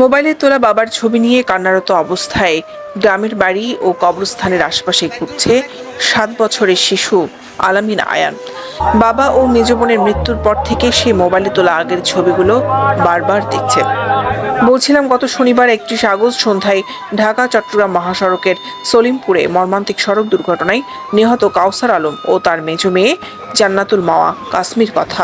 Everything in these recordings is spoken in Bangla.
মোবাইলে তোলা বাবার ছবি নিয়ে কান্নারত অবস্থায় গ্রামের বাড়ি ও কবরস্থানের আশপাশে ঘুরছে সাত বছরের শিশু আলামিন আয়ান। বাবা ও মেজ বোনের মৃত্যুর পর থেকে সে মোবাইলে তোলা আগের ছবিগুলো বারবার দেখছে বলছিলাম, গত শনিবার একত্রিশ আগস্ট সন্ধ্যায় ঢাকা, চট্টগ্রাম মহাসড়কের সলিমপুরে মর্মান্তিক সড়ক দুর্ঘটনায় নিহত কাউসার আলম ও তার মেজ মেয়ে জান্নাতুল মাওয়া কাশ্মীর কথা।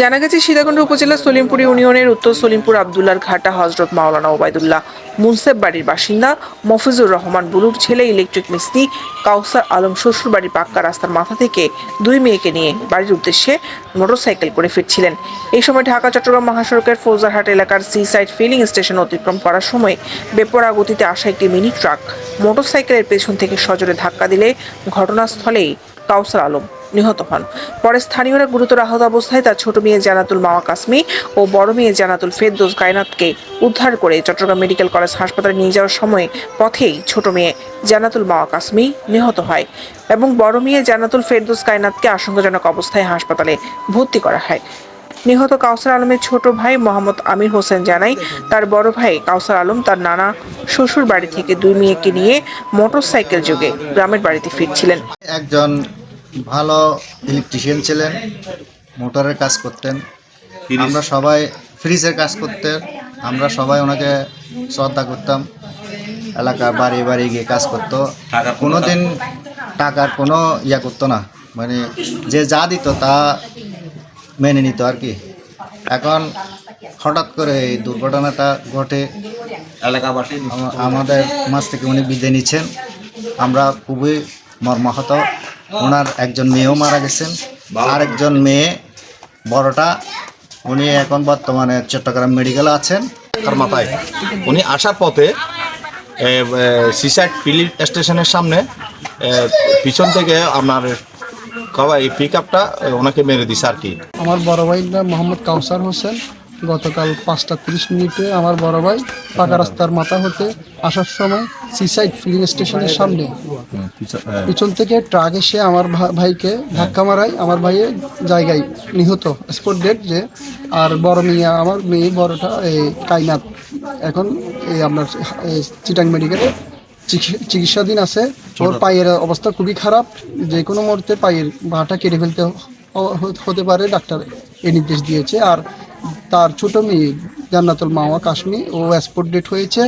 জানা গেছে সীতাকুণ্ড উপজেলার সলিমপুর ইউনিয়নের উত্তর সলিমপুর আবদুল্লার ঘাটা হজরত মাওলানা ওবায়দুল্লাহ মুনসেব বাড়ির বাসিন্দা মফিজুর রহমান বুলুর ছেলে ইলেকট্রিক মিস্ত্রি কাউসার আলম শ্বশুর বাড়ির পাক্কা রাস্তার মাথা থেকে দুই মেয়েকে নিয়ে বাড়ির উদ্দেশ্যে মোটরসাইকেল করে ফিরছিলেন। এই সময় ঢাকা, চট্টগ্রাম মহাসড়কের ফৌজারহাট এলাকার সি সাইড ফিলিং স্টেশন অতিক্রম করার সময় বেপরা গতিতে আসা একটি মিনি ট্রাক মোটরসাইকেলের পেছন থেকে সজোরে ধাক্কা দিলে ঘটনাস্থলেই কাউসার আলম নিহত হন। পরে স্থানীয়রা গুরুতর আহত অবস্থায় তার ছোট মেয়ে জানাতুল মাওয়া কাসমি ও বড় মেয়ে জানাতুল ফেরদোস কায়নাতকে উদ্ধার করে চট্টগ্রাম মেডিকেল কলেজ হাসপাতালে নিয়ে যাওয়ার সময় পথেই ছোট মেয়ে জানাতুল মাওয়া কাশ্মী নিহত হয় এবং বড় মেয়ে জানাতুল ফেরদোস কায়নাতকে আশঙ্কাজনক অবস্থায় হাসপাতালে ভর্তি করা হয়। নিহত কাউসার আলমের ছোট ভাই মোহাম্মদ আমির হোসেন জানায় তার বড় ভাই কাউসার আলম তার নানা শ্বশুর বাড়ি থেকে দুই মেয়েকে নিয়ে মোটরসাইকেল যোগে গ্রামের বাড়িতে ফিরছিলেন। একজন ভালো ইলেকট্রিশিয়ান ছিলেন মোটরের কাজ করতেন। আমরা সবাই ফ্রিজের কাজ করতেন আমরা সবাই ওনাকে শ্রদ্ধা করতাম। এলাকার বাড়ি বাড়ি গিয়ে কাজ করতো। কোনো দিন টাকার কোনো ইয়া করতো না। মানে যে যা দিত তা মেনে নিত আর কি। এখন হঠাৎ করে এই দুর্ঘটনাটা ঘটে। এলাকাবাসী আমাদের মাছ থেকে উনি বিদায় নিচ্ছেন। আমরা খুবই মর্মাহত। ওনার একজন মেয়েও মারা গেছেন। আর একজন মেয়ে বড়টা উনি এখন বর্তমানে চট্টগ্রাম মেডিকেলে আছেন। তার মাথায়। উনি আসার পথে সিসাইড ফিলিং স্টেশনের সামনে পিছন থেকে আপনার কবা এই পিক আপটা ওনাকে মেরে দিছে আর কি। আমার বড় ভাইয়ের নাম মোহাম্মদ কাউসার হোসেন। গতকাল পাঁচটা তিরিশ মিনিটে আমার বড় ভাই পাকা রাস্তার মাথা হতে আসার সময় সিসাইড ফিলিং স্টেশনের সামনে পিছন থেকে ট্রাক এসে আমার ভাইকে ধাক্কা মারায়। আমার ভাইয়ের জায়গায় নিহত স্পট ডেট যে আর বড় মেয়ে আমার মেয়ে বড়টা এই কাইনাত। এখন এই আপনার চিটাং মেডিকেলে চিকিৎসাধীন আছে। ওর পায়ের অবস্থা খুবই খারাপ। যে কোনো মুহূর্তে পায়ের বাটা কেটে ফেলতে হতে পারে ডাক্তার এ নির্দেশ দিয়েছে। আর তার ছোট মেয়ে জান্নাতুল মাওয়া কাশ্মীর ও এক্সপোর্ট ডেট হয়েছে।